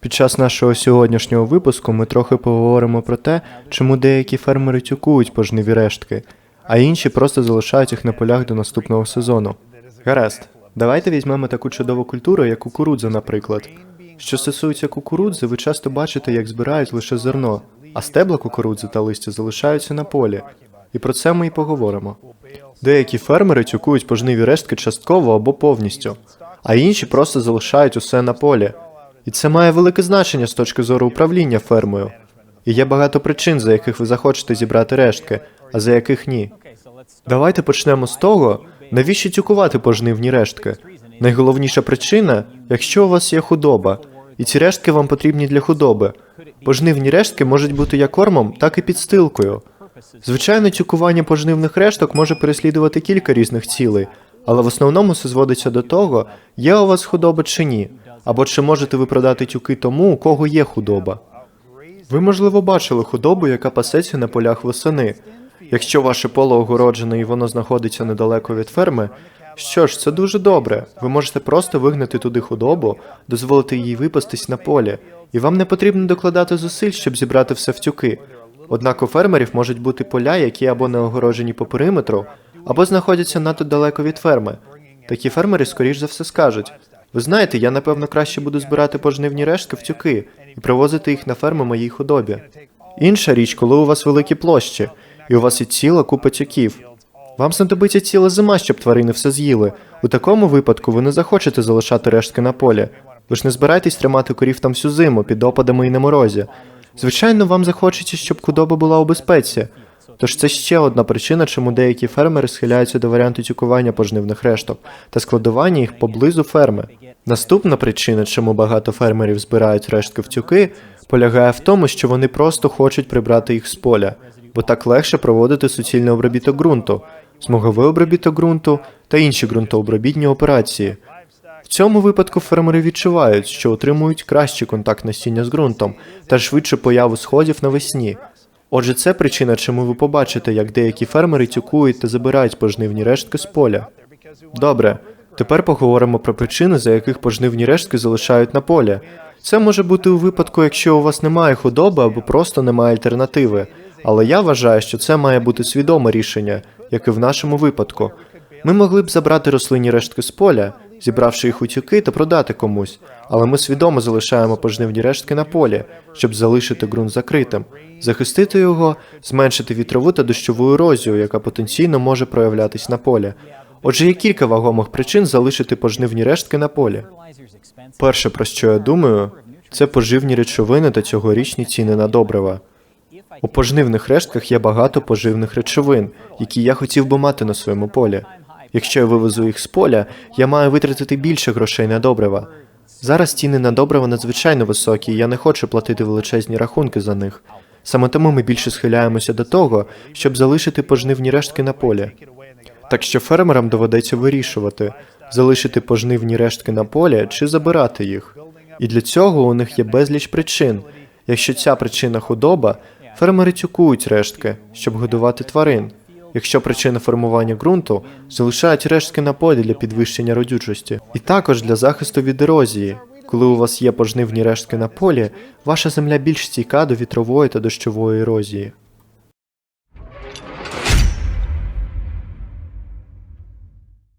Під час нашого сьогоднішнього випуску ми трохи поговоримо про те, чому деякі фермери тюкують пожниві рештки, а інші просто залишають їх на полях до наступного сезону. Гаразд, давайте візьмемо таку чудову культуру, як кукурудза, наприклад. Що стосується кукурудзи, ви часто бачите, як збирають лише зерно, а стебла кукурудзи та листя залишаються на полі. І про це ми і поговоримо. Деякі фермери тюкують пожниві рештки частково або повністю, а інші просто залишають усе на полі. І це має велике значення з точки зору управління фермою. І є багато причин, за яких ви захочете зібрати рештки, а за яких ні. Давайте почнемо з того, навіщо тюкувати пожнивні рештки. Найголовніша причина, якщо у вас є худоба, і ці рештки вам потрібні для худоби. Пожнивні рештки можуть бути як кормом, так і підстилкою. Звичайно, тюкування пожнивних решток може переслідувати кілька різних цілей, але в основному все зводиться до того, є у вас худоба чи ні, або чи можете ви продати тюки тому, у кого є худоба. Ви, можливо, бачили худобу, яка пасеться на полях восени. Якщо ваше поле огороджене і воно знаходиться недалеко від ферми, що ж, це дуже добре. Ви можете просто вигнати туди худобу, дозволити їй випастись на полі, і вам не потрібно докладати зусиль, щоб зібрати все в тюки. Однак у фермерів можуть бути поля, які або не огороджені по периметру, або знаходяться надто далеко від ферми. Такі фермери, скоріш за все, скажуть: ви знаєте, я напевно краще буду збирати пожнивні рештки в тюки і привозити їх на ферми моїй худобі. Інша річ, коли у вас великі площі, і у вас є ціла купа тюків. Вам знадобиться ціла зима, щоб тварини все з'їли. У такому випадку ви не захочете залишати рештки на полі. Ви ж не збираєтесь тримати корів там всю зиму під опадами і на морозі. Звичайно, вам захочеться, щоб худоба була у безпеці. Тож це ще одна причина, чому деякі фермери схиляються до варіанту тюкування пожнивних решток та складування їх поблизу ферми. Наступна причина, чому багато фермерів збирають рештки в тюки, полягає в тому, що вони просто хочуть прибрати їх з поля, бо так легше проводити суцільний обробіток ґрунту, смуговий обробіток ґрунту та інші ґрунтообробітні операції. В цьому випадку фермери відчувають, що отримують кращий контакт насіння з ґрунтом та швидше появу сходів навесні. Отже, це причина, чому ви побачите, як деякі фермери тюкують та забирають пожнивні рештки з поля. Добре, тепер поговоримо про причини, за яких пожнивні рештки залишають на полі. Це може бути у випадку, якщо у вас немає худоби або просто немає альтернативи. Але я вважаю, що це має бути свідоме рішення, як і в нашому випадку. Ми могли б забрати рослинні рештки з поля, зібравши їх у тюки та продати комусь, але ми свідомо залишаємо пожнивні рештки на полі, щоб залишити ґрунт закритим, захистити його, зменшити вітрову та дощову ерозію, яка потенційно може проявлятись на полі. Отже, є кілька вагомих причин залишити пожнивні рештки на полі. Перше, про що я думаю, це поживні речовини та цьогорічні ціни на добрива. У пожнивних рештках є багато поживних речовин, які я хотів би мати на своєму полі. Якщо я вивезу їх з поля, я маю витратити більше грошей на добрива. Зараз ціни на добрива надзвичайно високі, і я не хочу платити величезні рахунки за них. Саме тому ми більше схиляємося до того, щоб залишити пожнивні рештки на полі. Так що фермерам доведеться вирішувати, залишити пожнивні рештки на полі чи забирати їх. І для цього у них є безліч причин. Якщо ця причина худоба, фермери тюкують рештки, щоб годувати тварин. Якщо причина формування ґрунту, залишають рештки на полі для підвищення родючості. І також для захисту від ерозії. Коли у вас є пожнивні рештки на полі, ваша земля більш стійка до вітрової та дощової ерозії.